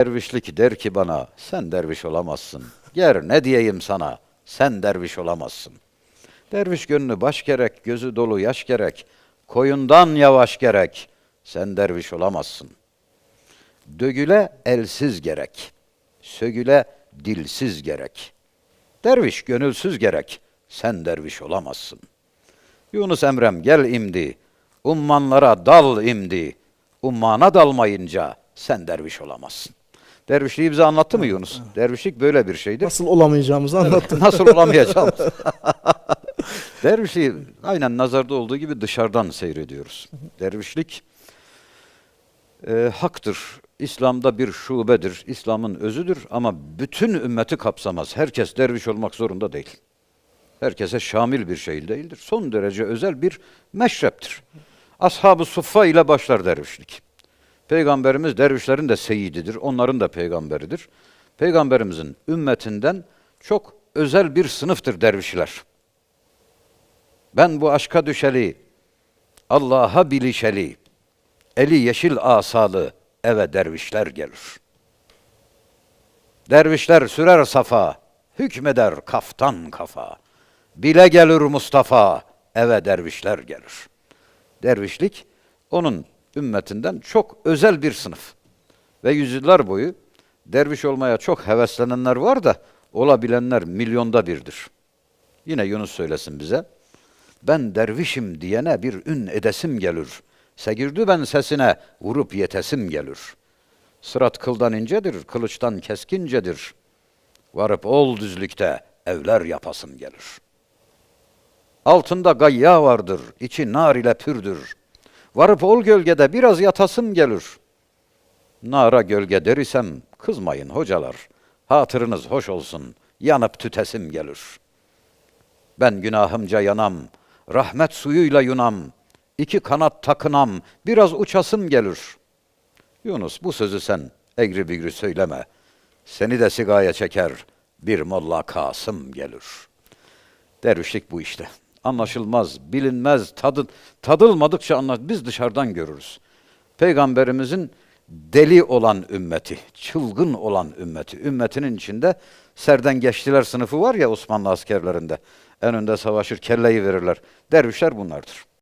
Dervişlik der ki bana, sen derviş olamazsın. Ger ne diyeyim sana, sen derviş olamazsın. Derviş gönlü baş gerek, gözü dolu yaş gerek. Koyundan yavaş gerek, sen derviş olamazsın. Dögüle elsiz gerek, sögüle dilsiz gerek. Derviş gönülsüz gerek, sen derviş olamazsın. Yunus Emrem gel imdi, ummanlara dal imdi. Ummana dalmayınca sen derviş olamazsın. Dervişliği bize anlattı mı Yunus? Dervişlik böyle bir şeydir. Nasıl olamayacağımızı anlattı. Nasıl olamayacağım? Dervişliği aynen nazarda olduğu gibi dışarıdan seyrediyoruz. Dervişlik e, haktır. İslam'da bir şubedir. İslam'ın özüdür ama bütün ümmeti kapsamaz. Herkes derviş olmak zorunda değil. Herkese şamil bir şey değildir. Son derece özel bir meşreptir. Ashab-ı Suffa ile başlar dervişlik. Peygamberimiz dervişlerin de seyididir. Onların da peygamberidir. Peygamberimizin ümmetinden çok özel bir sınıftır dervişler. Ben bu aşka düşeli, Allah'a bilişeli, eli yeşil asalı eve dervişler gelir. Dervişler sürer safa, hükmeder kaftan kafa. Bile gelir Mustafa, eve dervişler gelir. Dervişlik onun ümmetinden çok özel bir sınıf. Ve yüzyıllar boyu derviş olmaya çok heveslenenler var da olabilenler milyonda birdir. Yine Yunus söylesin bize. Ben dervişim diyene bir ün edesim gelir. Segirdi ben sesine vurup yetesim gelir. Sırat kıldan incedir, kılıçtan keskincedir. Varıp ol düzlükte evler yapasım gelir. Altında gayya vardır, içi nar ile pürdür. Varıp ol gölgede biraz yatasım gelir. Nara gölge der isem kızmayın hocalar. Hatırınız hoş olsun, yanıp tütesim gelir. Ben günahımca yanam, rahmet suyuyla yunam. iki kanat takınam, biraz uçasım gelir. Yunus bu sözü sen egri bigri söyleme. Seni de sigaya çeker, bir molla Kasım gelir. Dervişlik bu işte. Anlaşılmaz, bilinmez, tadı, tadılmadıkça anlat. Biz dışarıdan görürüz. Peygamberimizin deli olan ümmeti, çılgın olan ümmeti. Ümmetinin içinde serden geçtiler sınıfı var ya Osmanlı askerlerinde. En önde savaşır, kelleyi verirler. Dervişler bunlardır.